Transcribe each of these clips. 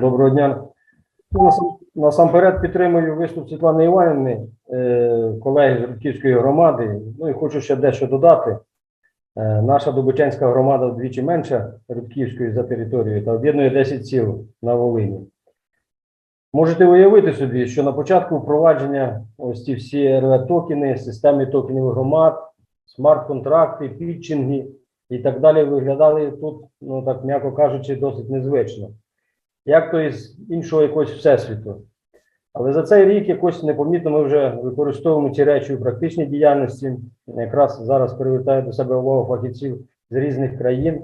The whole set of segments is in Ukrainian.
Доброго дня. Ну, Насамперед підтримую виступ Світлани Іванівни, е, колеги з Рудківської громади. Ну і хочу ще дещо додати. Е, Наша Добичанська громада вдвічі менша Рудківської за територією та об'єднує 10 сіл на Волині. Можете уявити собі, що на початку впровадження ось ці всі РВ-токени, системи токенів громад, смарт-контракти, пітчинги і так далі виглядали тут, ну так м'яко кажучи, досить незвично як то із іншого якогось всесвіту. Але за цей рік якось непомітно ми вже використовуємо ці речі у практичній діяльності. Якраз зараз привертаю до себе увагу фахівців з різних країн.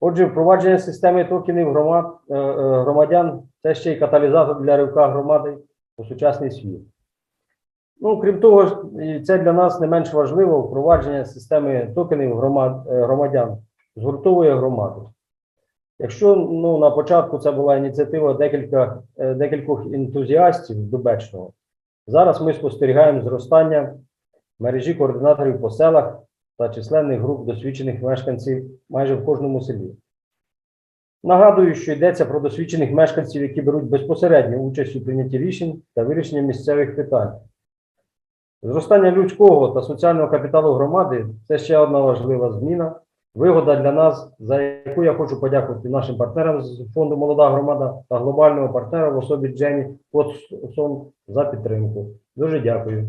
Отже, впровадження системи токенів громад, е, е, громадян це ще й каталізатор для ривка громади у сучасний світ. Ну, крім того, це для нас не менш важливо, впровадження системи токенів громад, е, громадян згуртовує громаду. Якщо ну, на початку це була ініціатива декілька, е, декількох ентузіастів Дубечного, зараз ми спостерігаємо зростання мережі координаторів по селах та численних груп досвідчених мешканців майже в кожному селі. Нагадую, що йдеться про досвідчених мешканців, які беруть безпосередню участь у прийнятті рішень та вирішенні місцевих питань. Зростання людського та соціального капіталу громади це ще одна важлива зміна, вигода для нас, за яку я хочу подякувати нашим партнерам з фонду Молода громада та глобального партнера в особі Джені Котсон за підтримку. Дуже дякую.